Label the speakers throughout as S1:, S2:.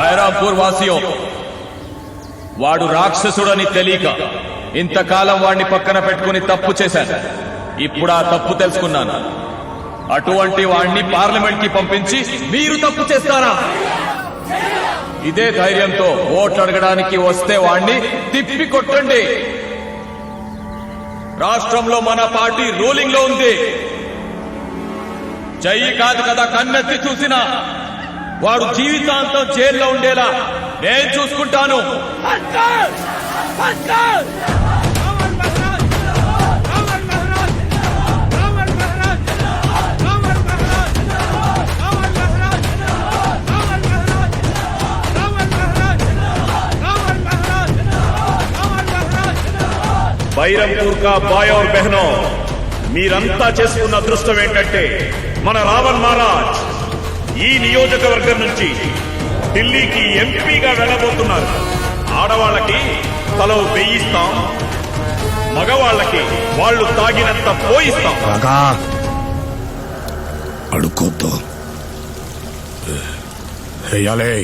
S1: బైరాంపూర్ వాసియో వాడు రాక్షసుడని తెలియక ఇంతకాలం వాడిని పక్కన పెట్టుకుని తప్పు చేశాను. ఇప్పుడు ఆ తప్పు తెలుసుకున్నాను. అటువంటి వాణ్ణి పార్లమెంట్కి పంపించి మీరు తప్పు చేస్తారా? ఇదే ధైర్యంతో ఓట్లు అడగడానికి వస్తే వాణ్ణి తిప్పి కొట్టండి. రాష్ట్రంలో మన పార్టీ రూలింగ్లో ఉంది. చెయ్యి కాదు కదా కన్నెత్తి చూసినా వాడు జీవితాంతం జైల్లో ఉండేలా నేను చూసుకుంటాను.
S2: బైరంపూర్ కా బాయ్ और బెహనో మీరంతా చేసుకున్న అదృష్టం ఏంటంటే మన రావణ్ మహారాజ్ ఈ నియోజకవర్గం నుంచి ఢిల్లీకి ఎంపీగా వెళ్ళబోతున్నారు. ఆడవాళ్ళకి తలో వేయిస్తాం మగవాళ్ళకి వాళ్ళు తాగినంత పోయిస్తాం.
S3: కాకా అడుక్కోద్దు. వెయ్యాలి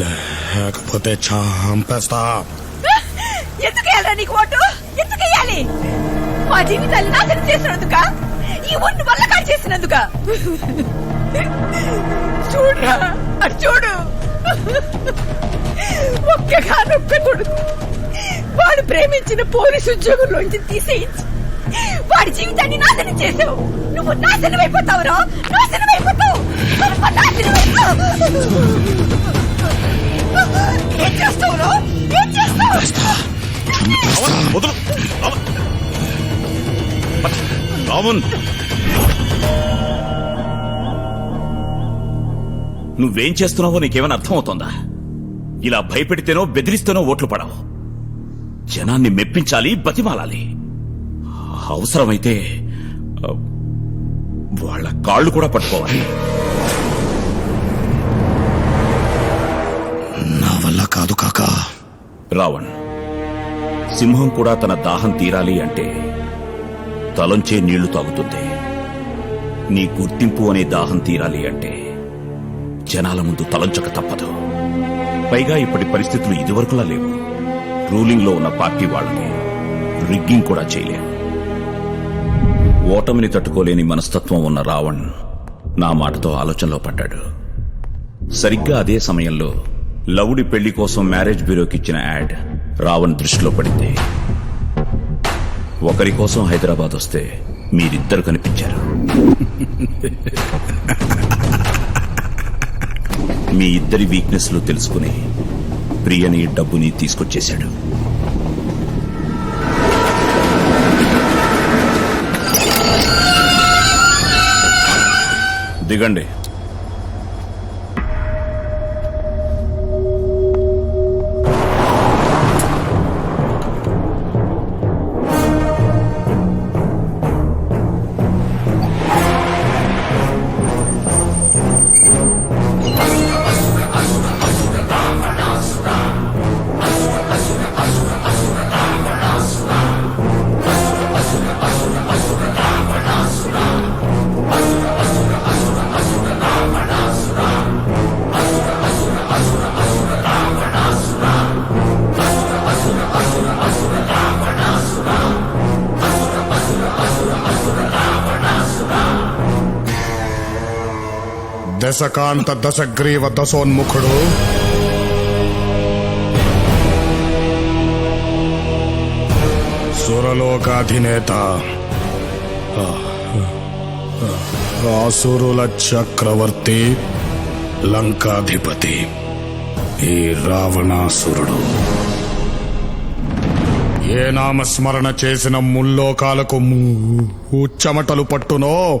S3: లేకపోతే చంపేస్తా.
S4: ఎందుకు వేయాలి నీకు ఓటు? ఎందుకు వేయాలి మా జీవితాలు నాశనం చేసినందుక? ఈ ఒంటి వల్ల కాదు చేసినందుక? చూడరా అటు చూడు. ఒక్కగానొక్క కొడుకు వాడు ప్రేమించిన పోలీసు ఉద్యోగంలోంచి తీసేయించి. వాడి జీవితాన్ని నాశనం చేసావు. నువ్వు నాశనం అయిపోతావురా. నాశనం అయిపోతావు. నాశనం అయిపోతావు. ఏం చేస్తావురా ఏం చేస్తావు?
S2: రావణ్, రావణ్. నువ్వేం చేస్తున్నావో నీకేమైనా అర్థమవుతోందా? ఇలా భయపెడితేనో బెదిరిస్తేనో ఓట్లు పడవు. జనాన్ని మెప్పించాలి బతిమాలాలి. అవసరమైతే వాళ్ళ కాళ్ళు కూడా పట్టుకోవాలి.
S3: నా వల్ల కాదు కాకా.
S2: రావణ్ సింహం కూడా తన దాహం తీరాలి అంటే తలంచే నీళ్ళు తాగుతుంది. నీ గుర్తింపు అనే దాహం తీరాలి అంటే జనాల ముందు తలంచక తప్పదు. పైగా ఇప్పటి పరిస్థితులు ఇదివరకులా లేవు. రూలింగ్లో ఉన్న పార్టీ వాళ్ళని రిగ్గింగ్ కూడా చేయలేం. ఓటమిని తట్టుకోలేని మనస్తత్వం ఉన్న రావణ్ నా మాటతో ఆలోచనలో పడ్డాడు. సరిగ్గా అదే సమయంలో లవుడి పెళ్ళి కోసం మ్యారేజ్ బ్యూరోకి ఇచ్చిన యాడ్ రావణ్ దృష్టిలో పడింది. ఒకరి కోసం హైదరాబాద్ వస్తే మీరిద్దరు కనిపించారు. మీ ఇద్దరి వీక్నెస్లు తెలుసుకుని ప్రియని డబ్బుని తీసుకొచ్చేశాడు. దిగండి.
S3: దశకాంత దశగ్రీవ దశోన్ముఖుడు. సురలోకాధినేత. ఆసురుల చక్రవర్తి లంకాధిపతి ఈ రావణాసురుడు. ఏ నామస్మరణ చేసిన ముల్లోకాలకు ఉచ్చమటలు పట్టునో?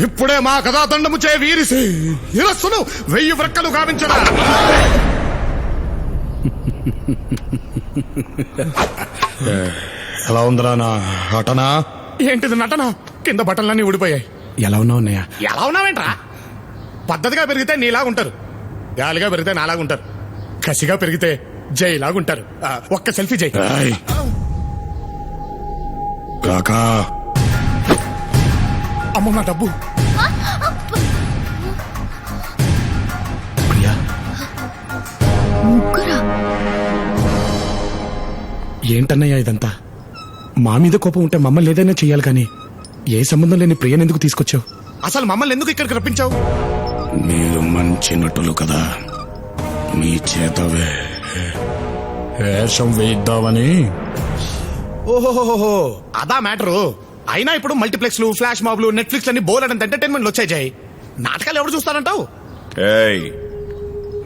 S3: ఇప్పుడే మా కథాతండము చే వీరిసి ఇరస్సును వెయ్యి వ్రక్కలు గావించడా? ఎలా ఉందిరా నా నటనా? ఏంటిది నటన? కింద బట్టలన్నీ ఊడిపోయాయి.
S5: ఎలా ఉన్నావు అన్నయ్య?
S3: ఎలా ఉన్నావేంట్రా? పద్ధతిగా పెరిగితే నీలాగా ఉంటారు. గాలిగా పెరిగితే నాలాగా ఉంటారు. కసిగా పెరిగితే జైలాగా ఉంటారు. ఆ, ఒక్క సెల్ఫీ జై. కాకా అమ్మ నా డబ్బు.
S5: ప్రియా. ఏంటన్నయ్య ఇదంతా? మా మీద కోపం ఉంటే మమ్మల్ని ఏదైనా చెయ్యాలి కానీ ఏ సంబంధం లేని ప్రియని ఎందుకు తీసుకొచ్చావు?
S3: అసలు మమ్మల్ని ఎందుకు ఇక్కడికి రప్పించావు? మీరు మంచి నటులు కదా. మీ చేత వే- వేషం వేయిద్దామని ఓహోహోహో అదా మ్యాటరు. అయినా ఇప్పుడు మల్టీప్లెక్స్లు ఫ్లాష్ మాబ్లు నెట్ఫ్లిక్స్ అన్ని బోర్ అంత ఎంటర్టైన్మెంట్లు వచ్చాయి నాటకాలు ఎవరు చూస్తారంటావు?
S2: ఏయ్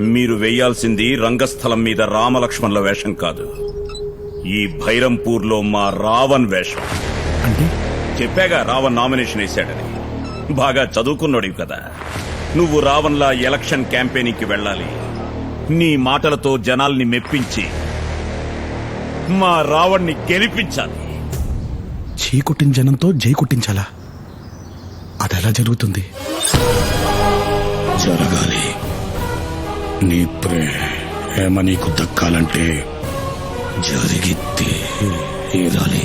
S2: మీరు వెయ్యాల్సింది రంగస్థలం మీద రామలక్ష్మణుల వేషం కాదు. ఈ భైరంపూర్లో మా రావణ్ వేషం.
S5: అంటే?
S2: చెప్పాగా రావణ్ నామినేషన్ వేశాడని. బాగా చదువుకున్నాడు కదా. నువ్వు రావణ్లా ఎలక్షన్ క్యాంపెయినింగ్కి వెళ్ళాలి. నీ మాటలతో జనాల్ని మెప్పించి మా రావణ్ణి గెలిపించాలి.
S5: చీ కుట్టిన జనంతో జై కుట్టించాలా అదెలా జరుగుతుంది?
S3: జరగాలి. నీ ప్రేమ నీకు దక్కాలంటే జరిగి తీరాలి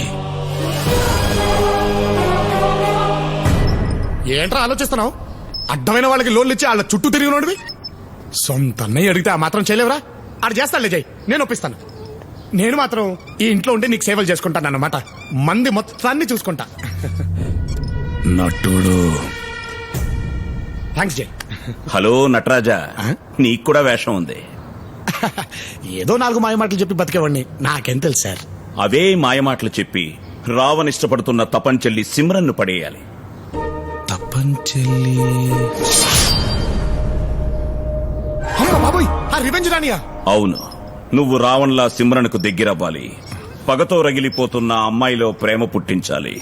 S3: ఏంట్రా ఆలోచిస్తున్నావు? అడ్డమైన వాళ్ళకి లోన్లు ఇచ్చి వాళ్ళ చుట్టూ తిరిగినోడివి? సొంత అన్నయ్య అడిగితే ఆ మాత్రం చేయలేవురా? ఆడు చేస్తానులే జై నేను ఒప్పిస్తాను. నేను మాత్రం ఈ ఇంట్లో ఉండి నీకు సేవలు చేసుకుంటాను అన్నమాట. మంది మొత్తాన్ని చూసుకుంటా. నటుడు. థ్యాంక్స్ జై.
S2: హలో నటరాజా? నీకు కూడా వేషం ఉంది.
S3: ఏదో నాలుగు మాయ మాటలు చెప్పి బతికేవాడిని. నాకేం తెలుసు సార్.
S2: అవే మాయమాటలు చెప్పి రావణ్ ఇష్టపడుతున్న తపంచెల్లి సిమ్రన్ను పడేయాలి.
S5: తప్పంచెల్లి
S3: అమ్మ బాబోయ్ ఆ రివెంజ్ రానియా
S2: అవును. నువ్వు రావణ్లా సిమ్రన్కు దగ్గరవ్వాలి. పగతో రగిలిపోతున్న అమ్మాయిలో ప్రేమ పుట్టించాలి.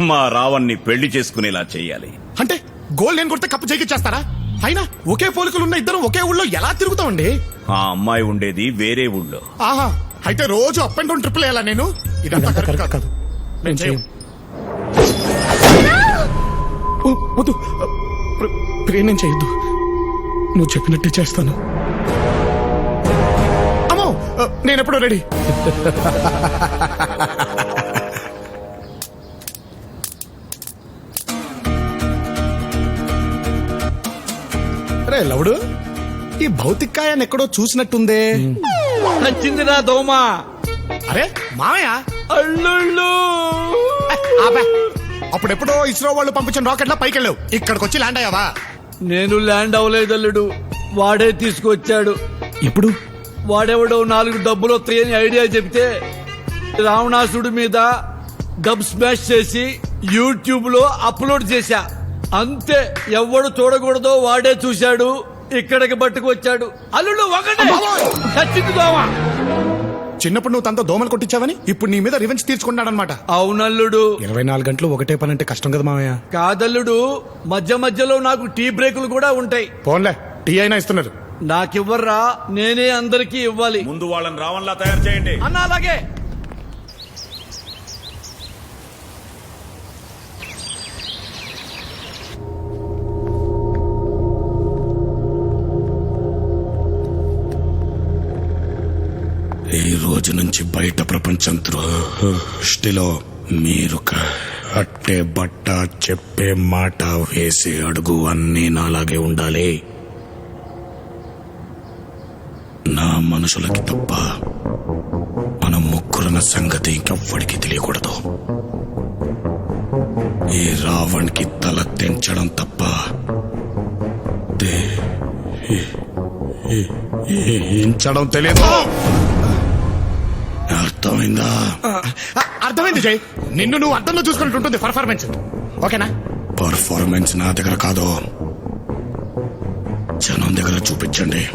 S2: మా రావణ్ణి పెళ్ళి చేసుకునేలా చెయ్యాలి
S3: అంటే గోల్ నేను కొడితే కప్పు చేకిచ్చేస్తారా? అయినా ఒకే పోలికలు ఉన్న ఇద్దరు ఒకే ఊళ్ళో ఎలా తిరుగుతామండి?
S2: ఆ అమ్మాయి ఉండేది వేరే ఊళ్ళో.
S3: ఆహా అయితే రోజు అప్ అండ్ డౌన్ ట్రిపుల్ వేయాలా నేను? ఇదంతా కరెక్ట్ కాదు. చేయం
S5: వద్దు. ప్ర- నేను చేయొద్దు. నువ్వు చెప్పినట్టే చేస్తాను.
S3: నేను ఎప్పుడో రెడీ. రే లవుడు ఈ భౌతికాయాన్ని ఎక్కడో చూసినట్టుందే.
S6: నచ్చిందిరా దోమ.
S3: అరే మామయ్య.
S6: అల్లుళ్ళు.
S3: అప్పుడెప్పుడో ఇస్రో వాళ్ళు పంపించిన రాకెట్లా పైకి వెళ్ళావు ఇక్కడికి వచ్చి ల్యాండ్ అయ్యావా?
S6: నేను ల్యాండ్ అవ్వలేదు అల్లుడు. వాడే తీసుకొచ్చాడు.
S5: ఎప్పుడు
S6: వాడెవడో నాలుగు డబ్బులు వస్తాయని ఐడియా చెప్తే రావణాసుడి మీద డబ్ స్మాష్ చేసి యూట్యూబ్లో అప్లోడ్ చేశా. అంతే ఎవడు చూడకూడదో వాడే చూశాడు ఇక్కడికి పట్టుకొచ్చాడు. అల్లుడు ఒకటే చచ్చింది దోమ.
S3: చిన్నప్పుడు నువ్వు తనతో దోమలు కొట్టించావని ఇప్పుడు నీ మీద రివెంజ్ తీర్చుకున్నాడనమాట
S6: అవునల్లుడు.
S5: ఇరవై నాలుగు గంటలు ఒకటే పని అంటే కష్టం కదా మామయ్య.
S6: కాదల్లుడు మధ్య మధ్యలో నాకు టీ బ్రేకులు కూడా ఉంటాయి.
S3: పోన్లే టీ అయినా ఇస్తున్నారు.
S6: నాకివ్వర్రా నేనే అందరికీ ఇవ్వాలి.
S2: ముందు వాళ్ళని రావణ్లా తయారు చేయండి.
S6: అన్న అలాగే.
S3: ఈ రోజు నుంచి బయట ప్రపంచం దృష్టిలో మీరు అట్టే బట్ట చెప్పే మాట వేసే అడుగు అన్నీ నాలాగే ఉండాలి. నా మనుషులకి తప్ప మన ముగ్గురున్న సంగతి ఇంకెవ్వడికి తెలియకూడదు. ఈ రావణ్కి తల తెంచడం తప్ప ఇంచడం తెలియదు అర్థమైందా? అర్థమైంది జై. నిన్ను నువ్వు అర్థంలో చూసుకున్నట్టు ఉంటుంది పర్ఫార్మెన్స్ ఓకేనా? పర్ఫార్మెన్స్ నా దగ్గర కాదు. జనం దగ్గర చూపించండి.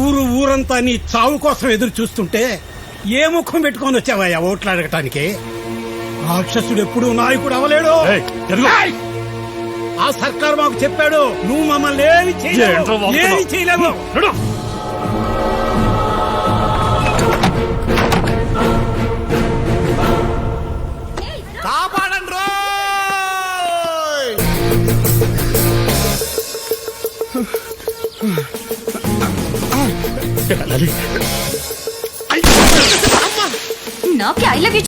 S7: ఊరు ఊరంతా నీ చావు కోసం ఎదురు చూస్తుంటే ఏ ముఖం పెట్టుకొని వచ్చావయ్యా ఓట్లు అడగటానికి? రాక్షసుడు ఎప్పుడు నాయకుడు అవలేడు! ఆ సర్కార్ మాకు చెప్పాడు నువ్వు మమ్మల్ని ఏమి చేయలేవు? ఏమి చేయలేవు.
S5: లలి
S8: నాకే ఐ లవ్ యూ